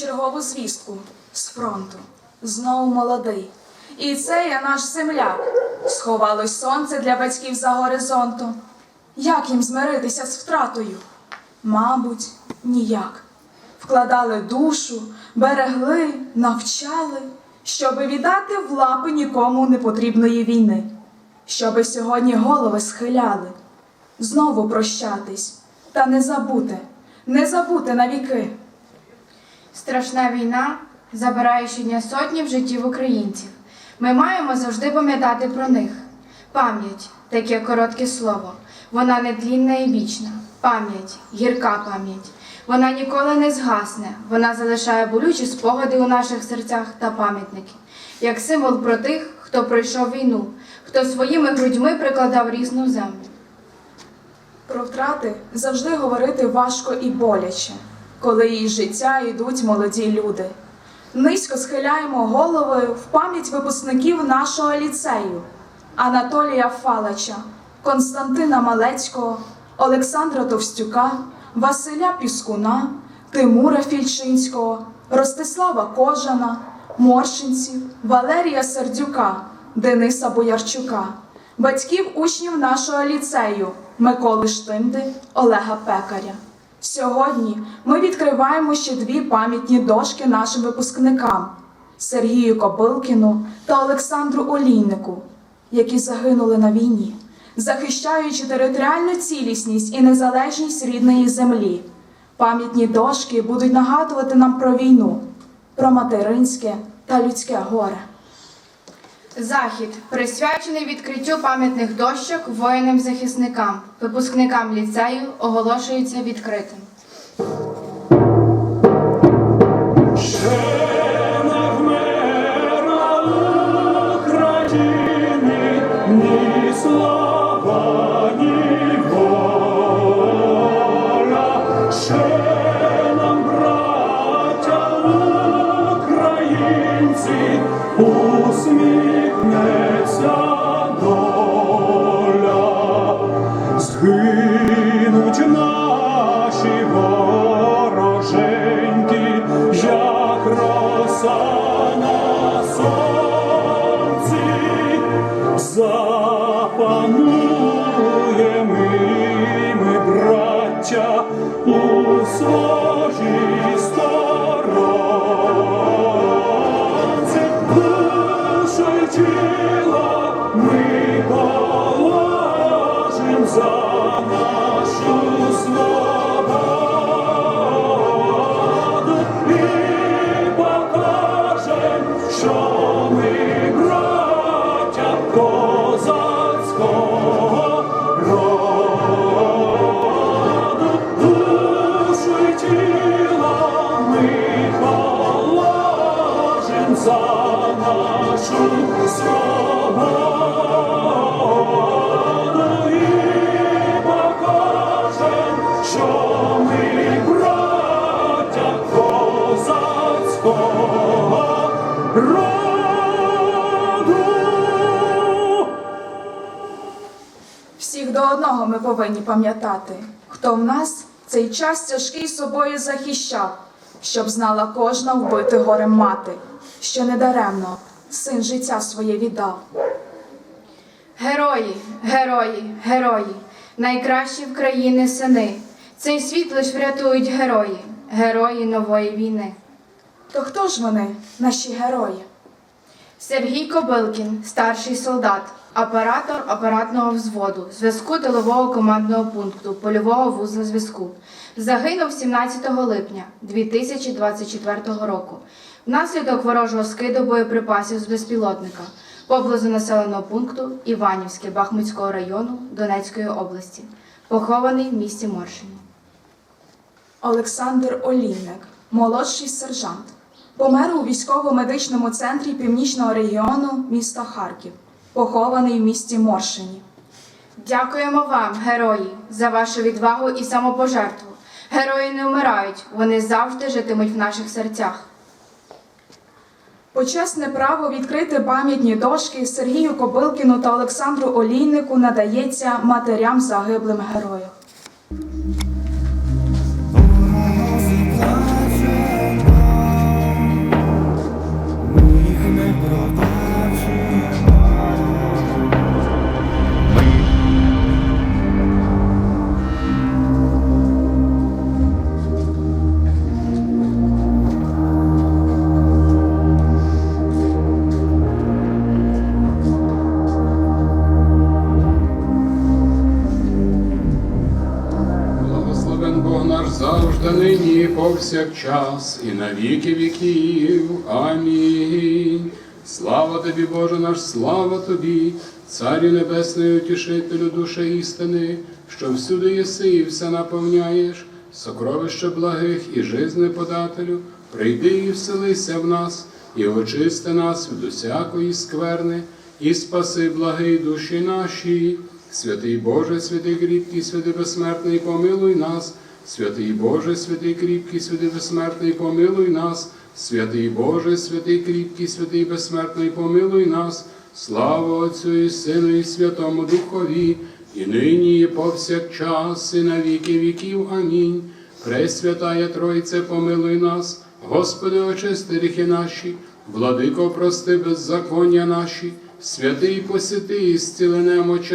чергову звістку з фронту. Знову молодий. І це я наш земляк. Сховалось сонце для батьків за горизонтом. Як їм змиритися з втратою? Мабуть, ніяк. Вкладали душу, берегли, навчали, щоби віддати в лапи нікому непотрібної війни, щоби сьогодні голови схиляли, знову прощатись, та не забути, не забути навіки. Страшна війна забирає щодня в життів українців. Ми маємо завжди пам'ятати про них. Пам'ять таке коротке слово. Вона нетлінна і вічна. Пам'ять, гірка пам'ять. Вона ніколи не згасне. Вона залишає болючі спогади у наших серцях та пам'ятники, як символ про тих, хто пройшов війну, хто своїми грудьми прикладав різну землю. Про втрати завжди говорити важко і боляче, коли із життя йдуть молоді люди. Низько схиляємо голови в пам'ять випускників нашого ліцею Анатолія Фалача, Константина Малецького, Олександра Товстюка, Василя Піскуна, Тимура Фільчинського, Ростислава Кожана, Моршинців, Валерія Сердюка, Дениса Боярчука, батьків учнів нашого ліцею Миколи Штинди, Олега Пекаря. Сьогодні ми відкриваємо ще дві пам'ятні дошки нашим випускникам Сергію Кобилкіну та Олександру Олійнику, які загинули на війні, захищаючи територіальну цілісність і незалежність рідної землі. Пам'ятні дошки будуть нагадувати нам про війну, про материнське та людське горе. Захід присвячений відкриттю пам'ятних дощок воїнам-захисникам, випускникам ліцею, оголошується відкритим. Запануємо ми, браття, у своїй сторонці, душу й тіло ми положим за нашу свободу повинні пам'ятати, хто в нас цей час тяжкий собою захищав, щоб знала кожна вбити горем мати, що недаремно син життя своє віддав. Герої, герої, герої, найкращі в країни сини. Цей світ лиш врятують герої, герої нової війни. То хто ж вони, наші герої? Сергій Кобилкін, старший солдат, оператор апаратного взводу, зв'язку тилового командного пункту, польового вузла зв'язку. Загинув 17 липня 2024 року внаслідок ворожого скиду боєприпасів з безпілотника поблизу населеного пункту Іванівське Бахмутського району Донецької області, похований в місті Моршині. Олександр Олійник, молодший сержант, помер у військово-медичному центрі північного регіону міста Харків, похований в місті Моршині. Дякуємо вам, герої, за вашу відвагу і самопожертву. Герої не вмирають, вони завжди житимуть в наших серцях. Почесне право відкрити пам'ятні дошки Сергію Кобилкіну та Олександру Олійнику надається матерям загиблим героям. Повсякчас, і на віки віків. Амінь. Слава тобі, Боже наш, слава тобі, Царю Небесний, утішителю душі істини, що всюди єси і все наповняєш, сокровище благих і жизни подателю, прийди і вселися в нас, і очисти нас від усякої скверни, і спаси благий душі наші. Святий Боже, святий кріпкий, святий безсмертний, помилуй нас. Святий Боже, святий кріпкий, святий безсмертний, помилуй нас. Святий Боже, святий кріпкий, святий безсмертний, помилуй нас. Слава Отцю і Сину, і Святому Духові, і нині, і повсякчас, і на віки віків. Амінь. Пресвятая Тройце, помилуй нас, Господи, очисти гріхи наші, владико, прости беззаконня наші, святий посіти і зціли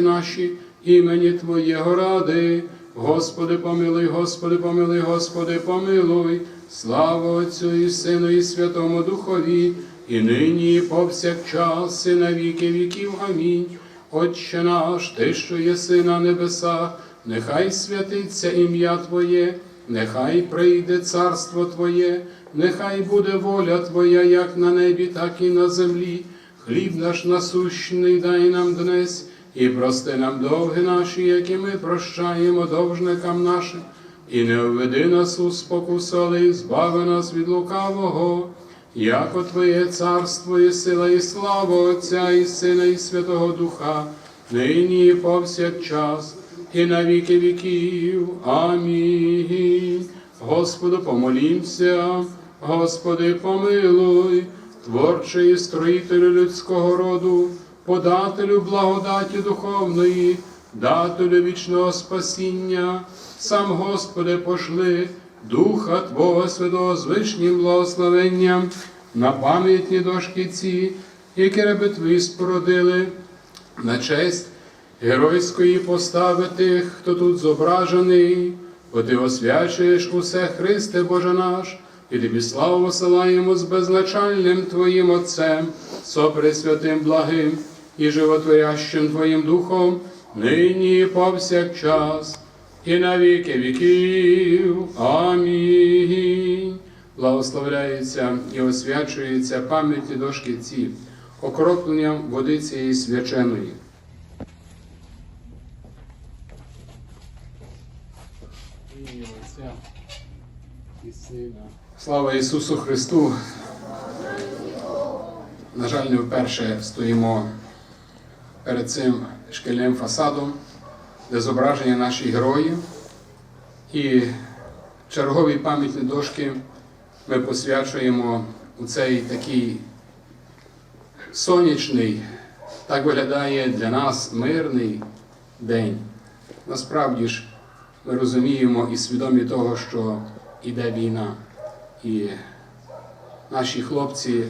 наші, імені Твоєго ради. Господи, помилуй, Господи, помилуй, Господи, помилуй, слава Отцю і Сину, і Святому Духові, і нині, і повсякчас, і на віки віків. Амінь. Отче наш, Ти, що єси на небесах, нехай святиться ім'я Твоє, нехай прийде царство Твоє, нехай буде воля Твоя, як на небі, так і на землі. Хліб наш насущний дай нам днес, і прости нам довги наші, які ми прощаємо довжникам нашим, і не введи нас у спокусу, але і збави нас від лукавого. Яко Твоє царство і сила, і слава Отця, і Сина, і Святого Духа, нині і повсякчас, і на віки віків. Амінь. Господу помолімся, Господи, помилуй, творчий і строїтелю людського роду, подателю благодаті духовної, дателю вічного спасіння, сам Господи пошли, Духа Твого Святого з вишнім благословенням на пам'ятні дошки ці, які раби Твої спородили, на честь геройської постави тих, хто тут зображений, бо Ти освячуєш усе Христе Боже наш, і тобі славу посилаємо з безначальним Твоїм Отцем, сопресвятим благим і животворящим Твоїм Духом, нині і повсякчас, і на віки віків. Амінь. Благословляється і освячується пам'ятні дошки ці, окропленням води цієї свяченої. Слава Ісусу Христу! На жаль, не вперше стоїмо перед цим шкільним фасадом, де зображені наші герої. І чергові пам'ятні дошки ми посвячуємо у цей такий сонячний, так виглядає для нас мирний день. Насправді ж ми розуміємо і свідомі того, що іде війна, і наші хлопці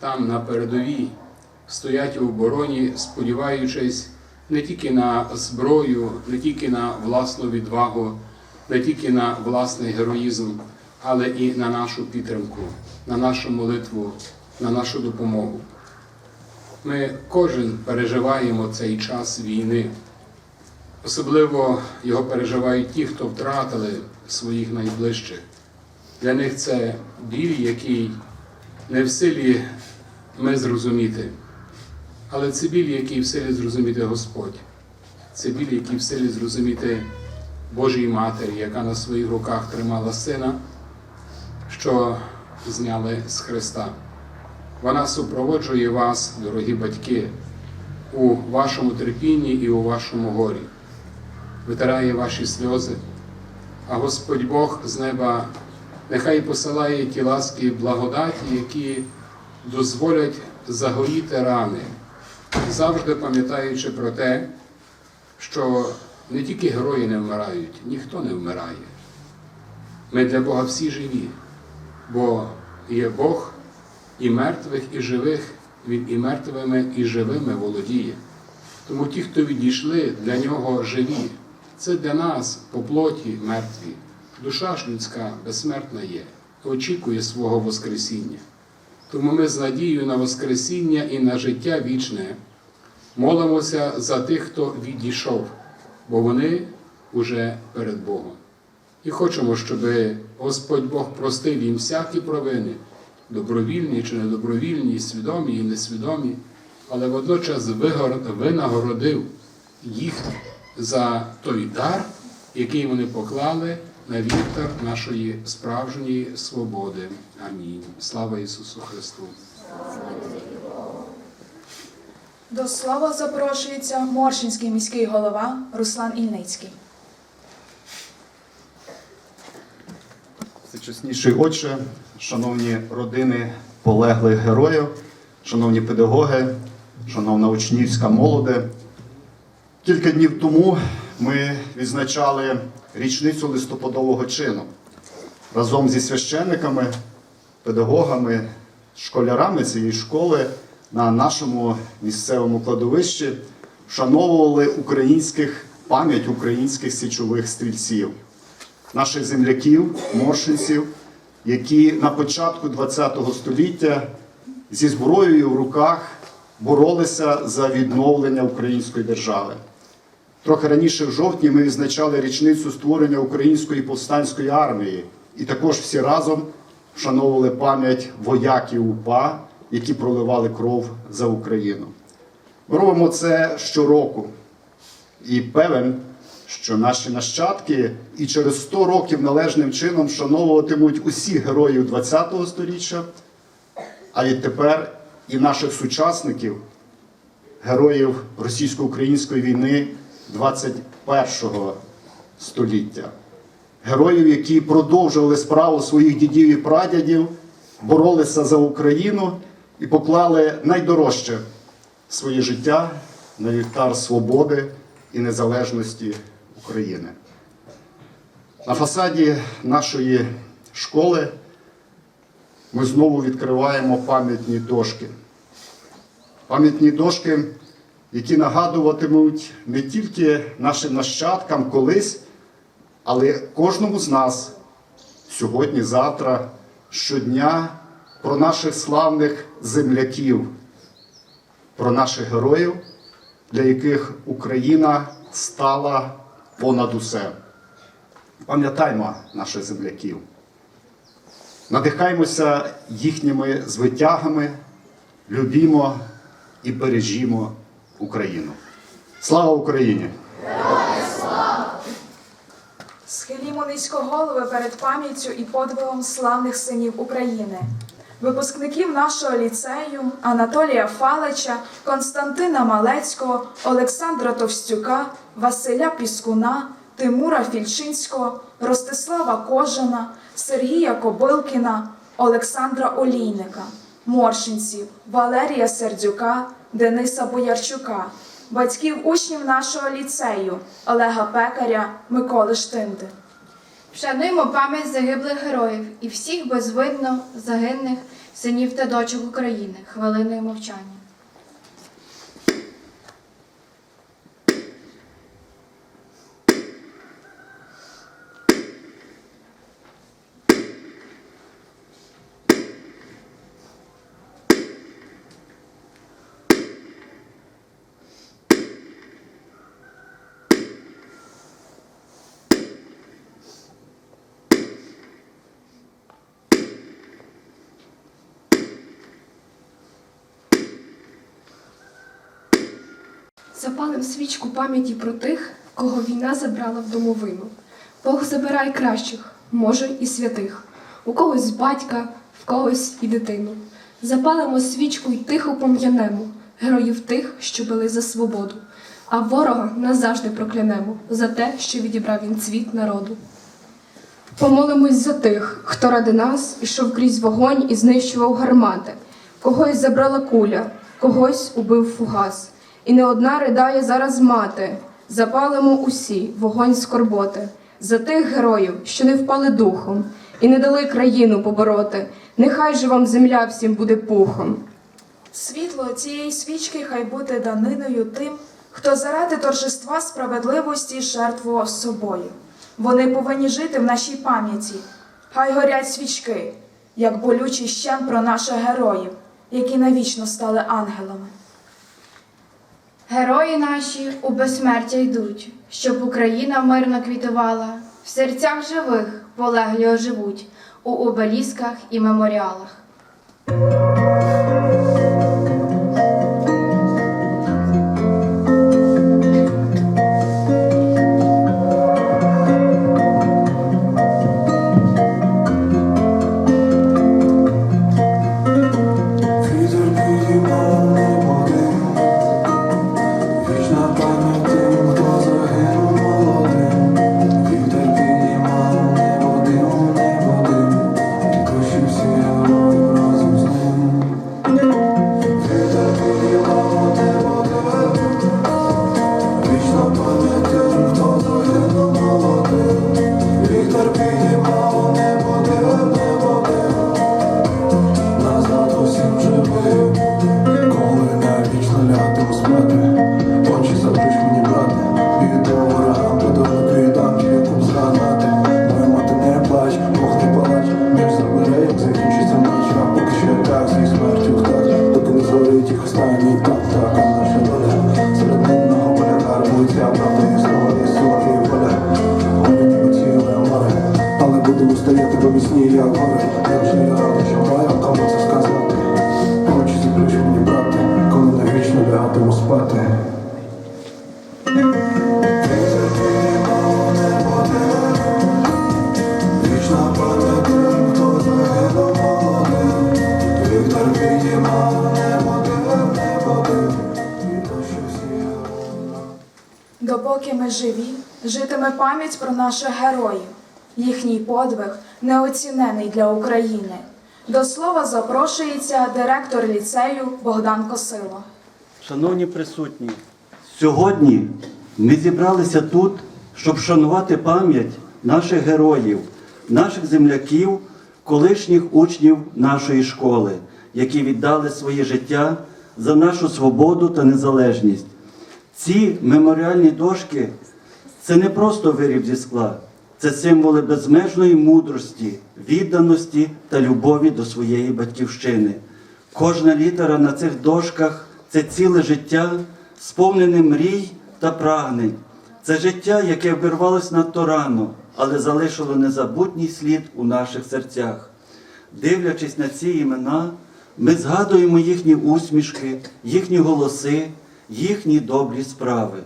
там на передовій стоять у обороні, сподіваючись не тільки на зброю, не тільки на власну відвагу, не тільки на власний героїзм, але і на нашу підтримку, на нашу молитву, на нашу допомогу. Ми кожен переживаємо цей час війни. Особливо його переживають ті, хто втратили своїх найближчих. Для них це біль, який не в силі ми зрозуміти, але це біль, який в силі зрозуміти Господь. Це біль, який в силі зрозуміти Божій Матері, яка на своїх руках тримала сина, що зняли з Христа. Вона супроводжує вас, дорогі батьки, у вашому терпінні і у вашому горі, витирає ваші сльози, а Господь Бог з неба нехай посилає ті ласки благодаті, які дозволять загоїти рани, завжди пам'ятаючи про те, що не тільки герої не вмирають, ніхто не вмирає. Ми для Бога всі живі, бо є Бог і мертвих, і живих, Він і мертвими, і живими володіє. Тому ті, хто відійшли, для нього живі. Це для нас по плоті мертві. Душа ж людська безсмертна є, очікує свого Воскресіння. Тому ми з надією на Воскресіння і на життя вічне молимося за тих, хто відійшов, бо вони уже перед Богом. І хочемо, щоб Господь Бог простив їм всякі провини, добровільні чи недобровільні, свідомі і несвідомі, але водночас винагородив їх за той дар, який вони поклали віктор нашої справжньої свободи. Амінь. Слава Ісусу Христу! До слова запрошується Моршинський міський голова Руслан Ільницький. Всечесніший Отче, шановні родини полеглих героїв, шановні педагоги, шановна учнівська молоде. Кілька днів тому ми відзначали річницю листопадового чину разом зі священниками, педагогами, школярами цієї школи на нашому місцевому кладовищі вшановували українських пам'ять українських січових стрільців наших земляків, моршинців, які на початку ХХ століття зі зброєю в руках боролися за відновлення української держави. Трохи раніше в жовтні ми відзначали річницю створення української повстанської армії, і також всі разом вшановували пам'ять вояків УПА, які проливали кров за Україну. Ми робимо це щороку. І певен, що наші нащадки і через 100 років належним чином вшановуватимуть усіх героїв ХХ століття, а відтепер і наших сучасників, героїв російсько-української війни 21 століття, героїв, які продовжували справу своїх дідів і прадядів, боролися за Україну і поклали найдорожче своє життя на вівтар свободи і незалежності України. На фасаді нашої школи ми знову відкриваємо пам'ятні дошки. Пам'ятні дошки, які нагадуватимуть не тільки нашим нащадкам колись, але кожному з нас сьогодні, завтра, щодня про наших славних земляків, про наших героїв, для яких Україна стала понад усе. Пам'ятаймо наших земляків. Надихаймося їхніми звитягами, любімо і бережімо Україну. Слава Україні! Схилімо низько голови перед пам'яттю і подвигом славних синів України, випускників нашого ліцею Анатолія Фалича, Константина Малецького, Олександра Товстюка, Василя Піскуна, Тимура Фільчинського, Ростислава Кожина, Сергія Кобилкіна, Олександра Олійника, Моршинців, Валерія Сердюка, Дениса Боярчука, батьків учнів нашого ліцею Олега Пекаря, Миколи Штинди. Вшануємо пам'ять загиблих героїв і всіх безвидно загинних синів та дочок України хвилиною мовчання. Запалим свічку пам'яті про тих, кого війна забрала в домовину. Бог забирай кращих, може, і святих, у когось батька, в когось і дитину. Запалимо свічку й тихо пом'янемо героїв тих, що били за свободу, а ворога назавжди проклянемо за те, що відібрав він цвіт народу. Помолимось за тих, хто ради нас ішов крізь вогонь і знищував гармати. Когось забрала куля, когось убив фугас. І не одна ридає зараз мати. Запалимо усі вогонь скорботи за тих героїв, що не впали духом і не дали країну побороти. Нехай же вам земля всім буде пухом. Світло цієї свічки хай буде даниною тим, хто заради торжества справедливості жертвував собою. Вони повинні жити в нашій пам'яті. Хай горять свічки, як болючий щем про наших героїв, які навічно стали ангелами. Герої наші у безсмертя йдуть, щоб Україна мирно квітувала В серцях живих полеглі оживуть у обелісках і меморіалах. mother. Допоки ми живі, житиме пам'ять про наших героїв. Їхній подвиг неоцінений для України. До слова запрошується директор ліцею Богдан Косило. Шановні присутні, сьогодні ми зібралися тут, щоб шанувати пам'ять наших героїв, наших земляків, колишніх учнів нашої школи, які віддали своє життя за нашу свободу та незалежність. Ці меморіальні дошки це не просто виріб зі скла, це символи безмежної мудрості, відданості та любові до своєї батьківщини. Кожна літера на цих дошках це ціле життя, сповнене мрій та прагнень. Це життя, яке обірвалось надто рано, але залишило незабутній слід у наших серцях. Дивлячись на ці імена, ми згадуємо їхні усмішки, їхні голоси, їхні добрі справи.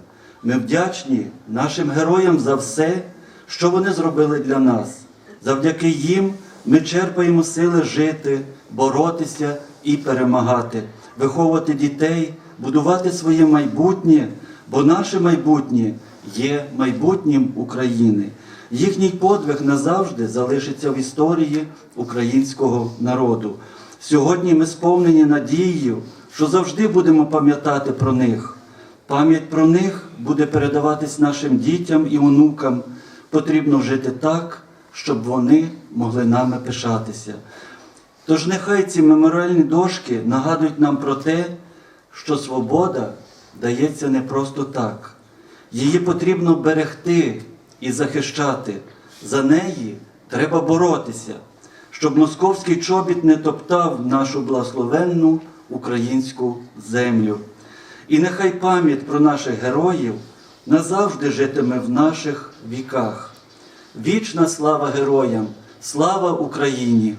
Ми вдячні нашим героям за все, що вони зробили для нас. Завдяки їм ми черпаємо сили жити, боротися і перемагати, виховувати дітей, будувати своє майбутнє, бо наше майбутнє є майбутнім України. Їхній подвиг назавжди залишиться в історії українського народу. Сьогодні ми сповнені надією, що завжди будемо пам'ятати про них. Пам'ять про них буде передаватись нашим дітям і онукам. Потрібно жити так, щоб вони могли нами пишатися. Тож нехай ці меморіальні дошки нагадують нам про те, що свобода дається не просто так. Її потрібно берегти і захищати. За неї треба боротися, щоб московський чобіт не топтав нашу благословенну українську землю. І нехай пам'ять про наших героїв назавжди житиме в наших віках. Вічна слава героям! Слава Україні!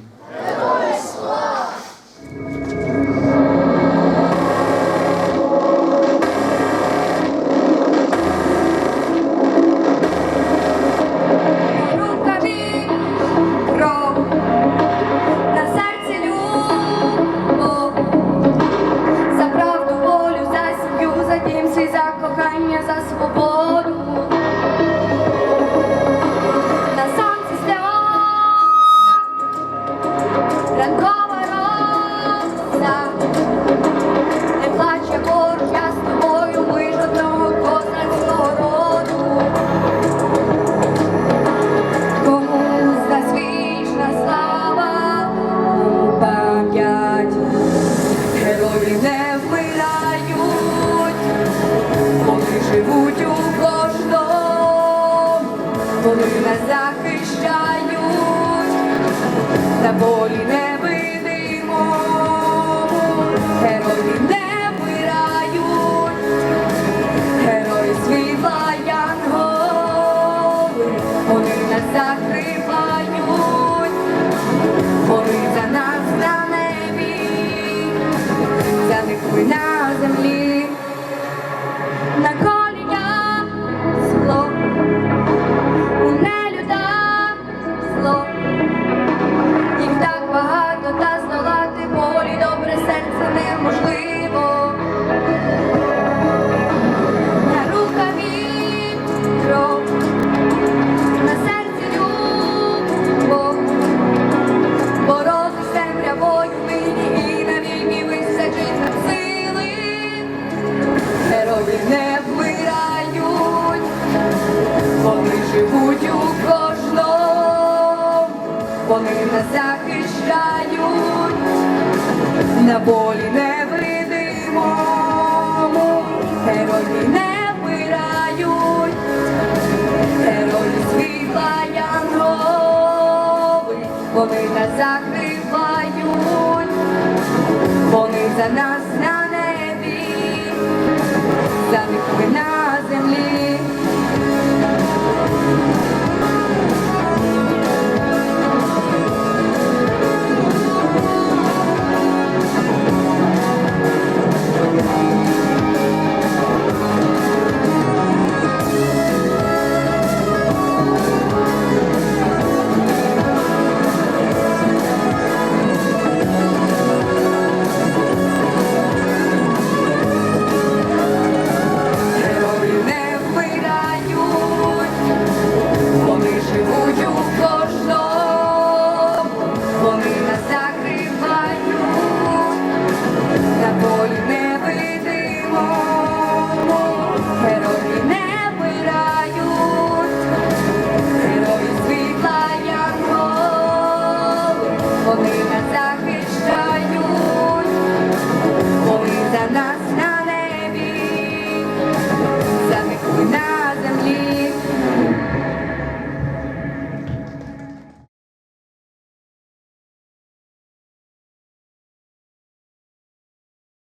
Вони